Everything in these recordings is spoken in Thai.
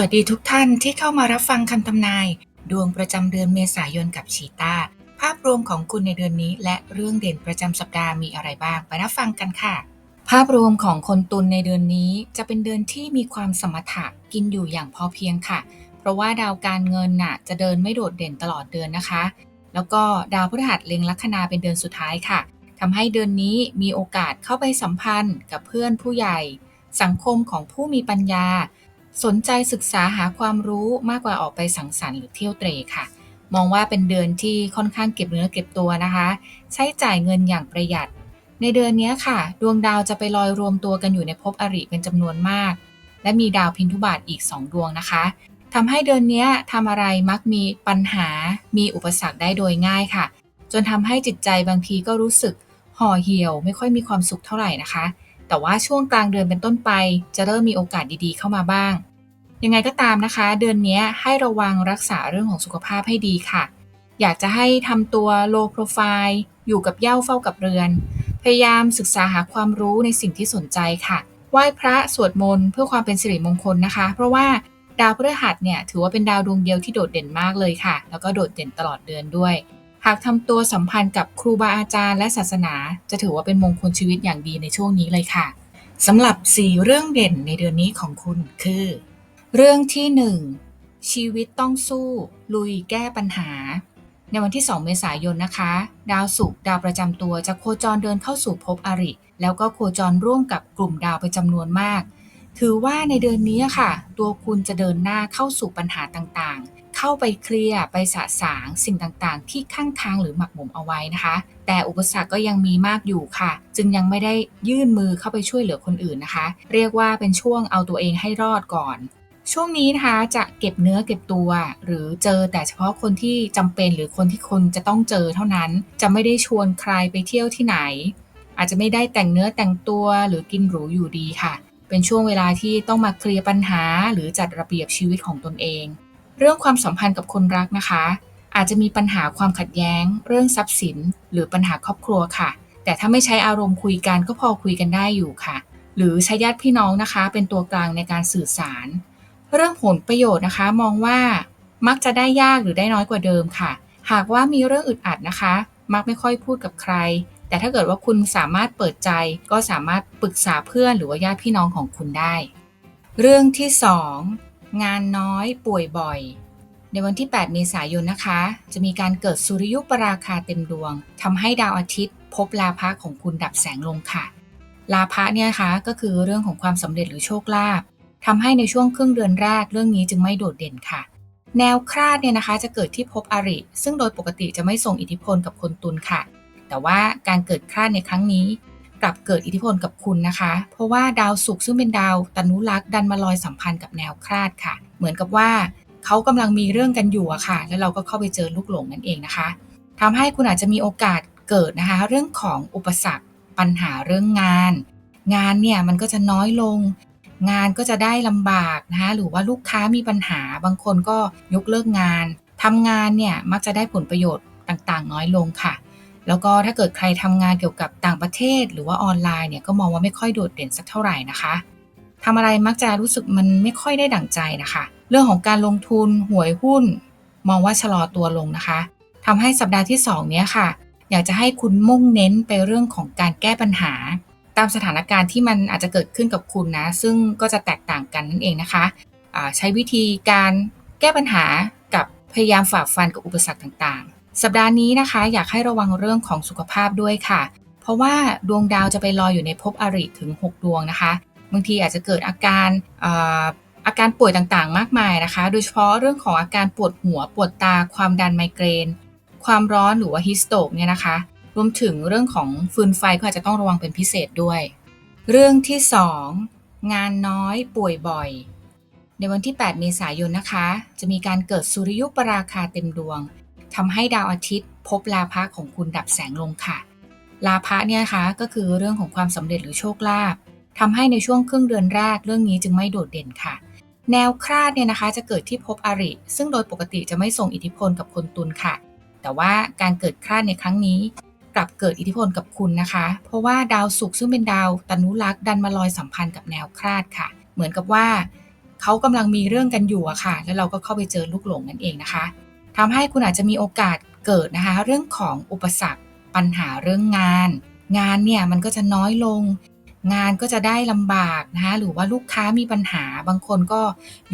วัสดีทุกท่านที่เข้ามารับฟังคำทำนาย ดวงประจำเดือนเมษายนกับชีตาภาพรวมของคุณในเดือนนี้ และเรื่องเด่นประจำสัปดาห์มีอะไรบ้าง ไปรับฟังกันค่ะ ภาพรวมของคนตุลในเดือนนี้จะเป็นเดือนที่มีความสมถะกินอยู่อย่างพอเพียงค่ะ เพราะว่าดาวการเงินน่ะจะเดินไม่โดดเด่นตลอดเดือนนะคะ แล้วก็ดาวพฤหัสเล็งลัคนาเป็นเดือนสุดท้ายค่ะทำให้เดือนนี้มีโอกาสเข้าไปสัมพันธ์กับเพื่อนผู้ใหญ่ สังคมของผู้มีปัญญา สนใจศึกษาหาความรู้มากกว่าออกไปสังสรรค์หรือเที่ยวเตรค่ะ มองว่าเป็นเดือนที่ค่อนข้างเก็บเนื้อเก็บตัวนะคะ ใช้จ่ายเงินอย่างประหยัด ในเดือนนี้ค่ะ ดวงดาวจะไปลอยรวมตัวกันอยู่ในภพอริเป็นจำนวนมาก และมีดาวพินทุบาทอีก 2 ดวงนะคะทำให้เดือนนี้ทำอะไรมักมีปัญหา มีอุปสรรคได้โดยง่ายค่ะ จนทำให้จิตใจบางทีก็รู้สึกห่อเหี่ยวไม่ค่อยมีความสุขเท่าไหร่นะคะ แต่ว่าช่วงกลางเดือนเป็นต้นไป จะเริ่มมีโอกาสดีๆเข้ามาบ้าง ยังไงก็ตามนะคะ เดือนนี้ให้ระวังรักษาเรื่องของสุขภาพให้ดีค่ะ อยากจะให้ทำตัว low profile อยู่กับเย้าเฝ้ากับเรือน พยายามศึกษาหาความรู้ในสิ่งที่สนใจค่ะไหว้พระสวดมนต์เพื่อความเป็นสิริมงคลนะคะ เพราะว่าดาวพฤหัสเนี่ยถือว่าเป็นดาวดวงเดียวที่โดดเด่นมากเลยค่ะ แล้วก็โดดเด่นตลอดเดือนด้วย หากทำตัวสัมพันธ์กับครูบาอาจารย์และศาสนา จะถือว่าเป็นมงคลชีวิตอย่างดีในช่วงนี้เลยค่ะสำหรับ 4 เรื่องเด่นในเดือนนี้ของคุณคือ เรื่องที่1ชีวิตต้องสู้ลุยแก้ปัญหา ในวันที่ 2 เมษายนนะคะ ดาวศุกร์ดาวประจำตัวจะโคจรเดินเข้าสู่ภพอริ แล้วก็โคจรร่วมกับกลุ่มดาวไปจำนวนมาก ถือว่าในเดือนนี้ค่ะ ตัวคุณจะเดินหน้าเข้าสู่ปัญหาต่างๆ เข้าไปเคลียร์ไปสะสางสิ่งต่างๆ ที่ข้างทางหรือหมักหมมเอาไว้นะคะ แต่อุปสรรคก็ยังมีมากอยู่ค่ะ จึงยังไม่ได้ยื่นมือเข้าไปช่วยเหลือคนอื่นนะคะ เรียกว่าเป็นช่วงเอาตัวเองให้รอดก่อน ช่วงนี้นะคะจะเก็บเนื้อเก็บตัว หรือเจอแต่เฉพาะคนที่จำเป็นหรือคนที่คนจะต้องเจอเท่านั้น จะไม่ได้ชวนใครไปเที่ยวที่ไหน อาจจะไม่ได้แต่งเนื้อแต่งตัวหรือกินหรูอยู่ดีค่ะ เป็นช่วงเวลาที่ต้องมาเคลียร์ปัญหา หรือจัดระเบียบชีวิตของตนเอง เรื่องความสัมพันธ์กับคนรักนะคะ อาจจะมีปัญหาความขัดแย้ง เรื่องทรัพย์สิน หรือปัญหาครอบครัวค่ะ แต่ถ้าไม่ใช้อารมณ์คุยกันก็พอคุยกันได้อยู่ค่ะ หรือใช้ญาติพี่น้องนะคะ เป็นตัวกลางในการสื่อสาร เรื่องผลประโยชน์นะคะ มองว่ามักจะได้ยากหรือได้น้อยกว่าเดิมค่ะ หากว่ามีเรื่องอึดอัดนะคะ มักไม่ค่อยพูดกับใคร แต่ถ้าเกิดว่าคุณสามารถเปิดใจก็สามารถปรึกษาเพื่อนหรือว่าญาติพี่น้องของคุณได้ เรื่องที่ 2 งานน้อยป่วยบ่อย ในวันที่ 8 เมษายนนะคะ จะมีการเกิดสุริยุปราคาเต็มดวงทำให้ดาวอาทิตย์ พบลาภะของคุณดับแสงลงค่ะ ลาภะเนี่ยคะก็คือเรื่องของความสำเร็จหรือโชคลาภ ทำให้ในช่วงครึ่งเดือนแรกเรื่องนี้จึงไม่โดดเด่นค่ะ แนวคราดเนี่ยนะคะจะเกิดที่ภพอริ ซึ่งโดยปกติจะไม่ส่งอิทธิพลกับคนตุลค่ะ แต่ว่าการเกิดคราดในครั้งนี้ กลับเกิดอิทธิพลกับคุณนะคะ เพราะว่าดาวศุกร์ซึ่งเป็นดาวตนุรักษ์ดันมาลอยสัมพันธ์กับแนวคราดค่ะ เหมือนกับว่าเขากำลังมีเรื่องกันอยู่อะค่ะ แล้วเราก็เข้าไปเจอลูกหลงนั่นเองนะคะทำให้คุณอาจจะมีโอกาสเกิดนะคะ เรื่องของอุปสรรค ปัญหาเรื่องงาน งานเนี่ยมันก็จะน้อยลง งานก็จะได้ลำบากนะคะหรือว่าลูกค้ามีปัญหาบางคนก็ยกเลิกงานทำงานเนี่ยมักจะได้ผลประโยชน์ต่างๆ น้อยลงค่ะ แล้วก็ถ้าเกิดใครทำงานเกี่ยวกับต่างประเทศ หรือว่าออนไลน์เนี่ยก็มองว่าไม่ค่อยโดดเด่นสักเท่าไหร่นะคะทำอะไรมักจะรู้สึกมันไม่ค่อยได้ดั่งใจนะคะ เรื่องของการลงทุนหวยหุ้น มองว่าชะลอตัวลงนะคะทำให้สัปดาห์ที่ 2 เนี้ยค่ะ อยากจะให้คุณมุ่งเน้นไปเรื่องของการแก้ปัญหา ตามสถานการณ์ที่มันอาจจะเกิดขึ้นกับคุณนะ ซึ่งก็จะแตกต่างกันนั่นเองนะคะะใช้วิธีการแก้ปัญหากับพยายามฝ่าฟันกับอุปสรรคต่างๆ สัปดาห์นี้นะคะ อยากให้ระวังเรื่องของสุขภาพด้วยค่ะ เพราะว่าดวงดาวจะไปลอยอยู่ในภพอริถึง 6 ดวงนะคะ บางทีอาจจะเกิดอาการอาการป่วยต่างๆ มากมายนะคะ โดยเฉพาะเรื่องของอาการปวดหัว ปวดตา ความดันไมเกรน ความร้อนหรือว่าฮิสโตกเนี่ยนะคะ รวมถึงเรื่องของฟืนไฟก็อาจจะต้องระวังเป็นพิเศษด้วย เรื่องที่2งานน้อยป่วยบ่อย ในวันที่ 8 เมษายนนะคะ จะมีการเกิดสุริยุปราคาเต็มดวงทำให้ดาวอาทิตย์ พบลาภะของคุณดับแสงลงค่ะ ลาภะเนี่ยคะก็คือเรื่องของความสำเร็จหรือโชคลาภทำให้ในช่วงครึ่งเดือนแรกเรื่องนี้จึงไม่โดดเด่นค่ะแนวคราดเนี่ยนะคะจะเกิดที่ภพอริ ซึ่งโดยปกติจะไม่ส่งอิทธิพลกับคนตุลค่ะ แต่ว่าการเกิดคราดในครั้งนี้ กลับเกิดอิทธิพลกับคุณนะคะ เพราะว่าดาวศุกร์ซึ่งเป็นดาวตนุรักษ์ดันมาลอยสัมพันธ์กับแนวคราดค่ะ เหมือนกับว่าเขากำลังมีเรื่องกันอยู่อะค่ะ แล้วเราก็เข้าไปเจอลูกหลงนั่นเองนะคะทำให้คุณอาจจะมีโอกาสเกิดนะคะ เรื่องของอุปสรรค ปัญหาเรื่องงาน งานเนี่ยมันก็จะน้อยลง งานก็จะได้ลำบากนะคะหรือว่าลูกค้ามีปัญหาบางคนก็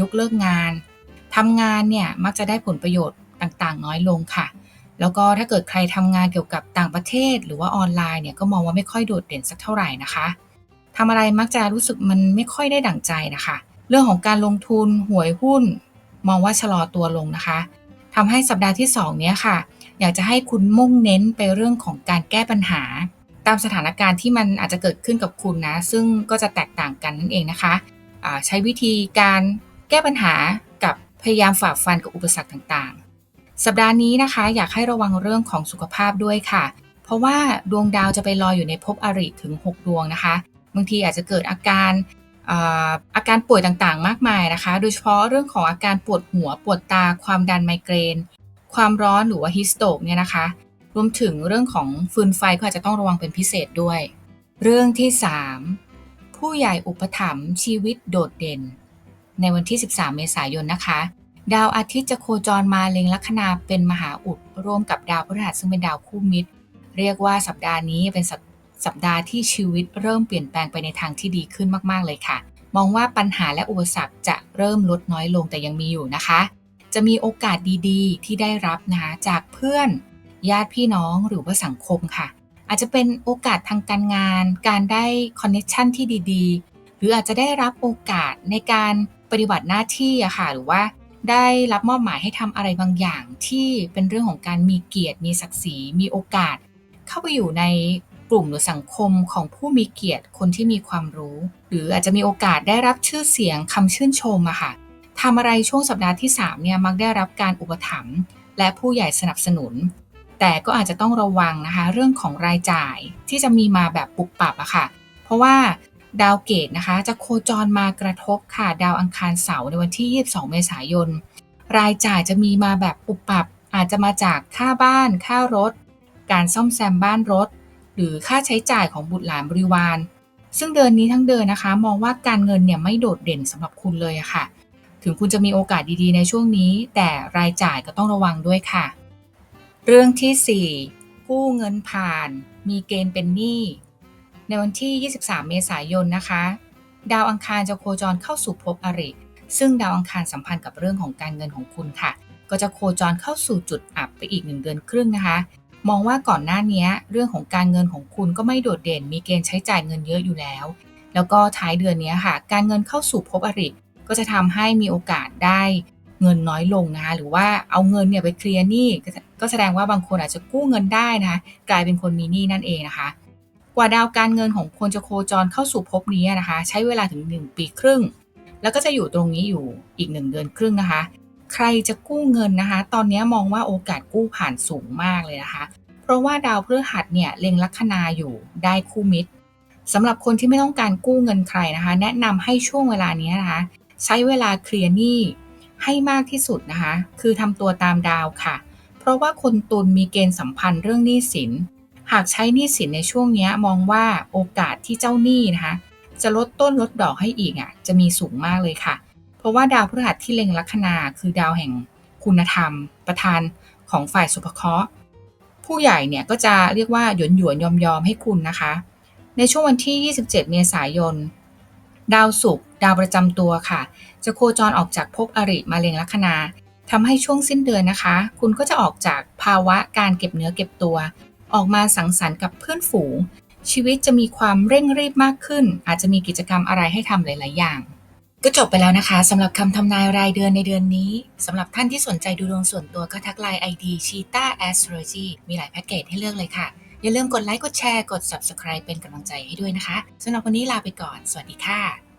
ยกเลิกงานทำงานเนี่ยมักจะได้ผลประโยชน์ต่างๆ น้อยลงค่ะ แล้วก็ถ้าเกิดใครทำงานเกี่ยวกับต่างประเทศ หรือว่าออนไลน์เนี่ยก็มองว่าไม่ค่อยโดดเด่นสักเท่าไหร่นะคะทำอะไรมักจะรู้สึกมันไม่ค่อยได้ดั่งใจนะคะ เรื่องของการลงทุนหวยหุ้น มองว่าชะลอตัวลงนะคะทำให้สัปดาห์ที่ 2 เนี้ยค่ะ อยากจะให้คุณมุ่งเน้นไปเรื่องของการแก้ปัญหา ตามสถานการณ์ที่มันอาจจะเกิดขึ้นกับคุณนะ ซึ่งก็จะแตกต่างกันนั่นเองนะคะะใช้วิธีการแก้ปัญหากับพยายามฝ่าฟันกับอุปสรรคต่าง สัปดาห์นี้นะคะ อยากให้ระวังเรื่องของสุขภาพด้วยค่ะ เพราะว่าดวงดาวจะไปลอยอยู่ในภพอริถึง 6 ดวงนะคะ บางทีอาจจะเกิดอาการอาการป่วยต่างๆ มากมายนะคะ โดยเฉพาะเรื่องของอาการปวดหัว ปวดตา ความดันไมเกรน ความร้อนหรือว่าฮิสโตกเนี่ยนะคะ รวมถึงเรื่องของฟืนไฟก็อาจจะต้องระวังเป็นพิเศษด้วย เรื่องที่ 3 ผู้ใหญ่อุปถัมภ์ชีวิตโดดเด่น ในวันที่ 13 เมษายนนะคะ ดาวอาทิตย์จะโคจรมาเล็งลัคนาเป็นมหาอุด ร่วมกับดาวพฤหัสซึ่งเป็นดาวคู่มิตร เรียกว่าสัปดาห์นี้เป็นสัปสัปดาห์ที่ชีวิตเริ่มเปลี่ยนแปลงไปในทางที่ดีขึ้นมาก ๆ เลยค่ะ มองว่าปัญหาและอุปสรรคจะเริ่มลดน้อยลงแต่ยังมีอยู่นะคะ จะมีโอกาสดีๆ ที่ได้รับนะคะจากเพื่อนญาติพี่น้องหรือว่าสังคมค่ะ อาจจะเป็นโอกาสทางการงาน การได้คอนเนคชันที่ดีๆ หรืออาจจะได้รับโอกาสในการปฏิบัติหน้าที่อะค่ะ หรือว่า ได้รับมอบหมายให้ทำอะไรบางอย่างที่เป็นเรื่องของการมีเกียรติ มีศักดิ์ศรี มีโอกาส เข้าไปอยู่ในกลุ่มหรือสังคมของผู้มีเกียรติคนที่มีความรู้ หรืออาจจะมีโอกาสได้รับชื่อเสียงคำชื่นชมอะค่ะทำอะไรช่วงสัปดาห์ที่3เนี่ยมักได้รับการอุปถัมภ์และผู้ใหญ่สนับสนุน แต่ก็อาจจะต้องระวังนะคะ เรื่องของรายจ่ายที่จะมีมาแบบปุบปับอะค่ะ เพราะว่า ดาวเกตนะคะ จะโคจรมากระทบค่ะ ดาวอังคารเสาร์ในวันที่ 22 เมษายน รายจ่ายจะมีมาแบบปุบปับ อาจจะมาจากค่าบ้าน ค่ารถ การซ่อมแซมบ้านรถ หรือค่าใช้จ่ายของบุตรหลานบริวาร ซึ่งเดือนนี้ทั้งเดือนนะคะ มองว่าการเงินเนี่ยไม่โดดเด่นสำหรับคุณเลยะค่ะ ถึงคุณจะมีโอกาสดีๆในช่วงนี้ แต่รายจ่ายก็ต้องระวังด้วยค่ะ เรื่องที่ 4 กู้เงินผ่าน มีเกณฑ์เป็นหนี้ ในวันที่ 23 เมษายนนะคะ ดาวอังคารจะโคจรเข้าสู่ภพอริ ซึ่งดาวอังคารสัมพันธ์กับเรื่องของการเงินของคุณค่ะ ก็จะโคจรเข้าสู่จุดอับไปอีกหนึ่งเดือนครึ่งนะคะ มองว่าก่อนหน้านี้เรื่องของการเงินของคุณก็ไม่โดดเด่น มีเกณฑ์ใช้จ่ายเงินเยอะอยู่แล้ว แล้วก็ท้ายเดือนนี้ค่ะ การเงินเข้าสู่ภพอริ ก็จะทำให้มีโอกาสได้เงินน้อยลงนะคะหรือว่าเอาเงินเนี่ยไปเคลียร์หนี้ก็แสดงว่าบางคนอาจจะกู้เงินได้นะคะกลายเป็นคนมีหนี้นั่นเองนะคะ กว่าดาวการเงินของคนจะโคจรเข้าสู่ภพนี้นะคะ ใช้เวลาถึง 1 ปีครึ่ง แล้วก็จะอยู่ตรงนี้อยู่อีก 1 เดือนครึ่งนะคะ ใครจะกู้เงินนะคะ ตอนนี้มองว่าโอกาสกู้ผ่านสูงมากเลยนะคะ เพราะว่าดาวพฤหัสเนี่ยเล็งลัคนาอยู่ได้คู่มิตรสำหรับคนที่ไม่ต้องการกู้เงินใครนะคะ แนะนำให้ช่วงเวลานี้นะคะ ใช้เวลาเคลียร์หนี้ให้มากที่สุดนะคะ คือทำตัวตามดาวค่ะ เพราะว่าคนตุลมีเกณฑ์สัมพันธ์เรื่องหนี้สิน หากใช้หนี้สินในช่วงนี้มองว่าโอกาสที่เจ้าหนี้นะคะจะลดต้นลดดอกให้อีกอะจะมีสูงมากเลยค่ะ เพราะว่าดาวพฤหัสที่เล็งลัคนาคือดาวแห่งคุณธรรม ประธานของฝ่ายสุภเคราะห์ผู้ใหญ่เนี่ยก็จะเรียกว่าหยวนหยวนยอมยอมให้คุณนะคะ ในช่วงวันที่ 27 เมษายน ดาวศุกร์ดาวประจำตัวค่ะ จะโคจรออกจากภพอริมาเร็งลัคนาทำให้ช่วงสิ้นเดือนนะคะ คุณก็จะออกจากภาวะการเก็บเนื้อเก็บตัว ออกมาสังสรรค์กับเพื่อนฝูง ชีวิตจะมีความเร่งรีบมากขึ้น อาจจะมีกิจกรรมอะไรให้ทำหลาย ๆ อย่าง ก็จบไปแล้วนะคะสำหรับคำทำนายรายเดือนในเดือนนี้สำหรับท่านที่สนใจดูดวงส่วนตัวก็ทักไลน์ ID Cheetah Astrology มีหลายแพ็กเกจให้เลือกเลยค่ะ อย่าลืมกดไลค์กดแชร์กด Subscribe เป็นกำลังใจให้ด้วยนะคะสำหรับวันนี้ลาไปก่อน สวัสดีค่ะ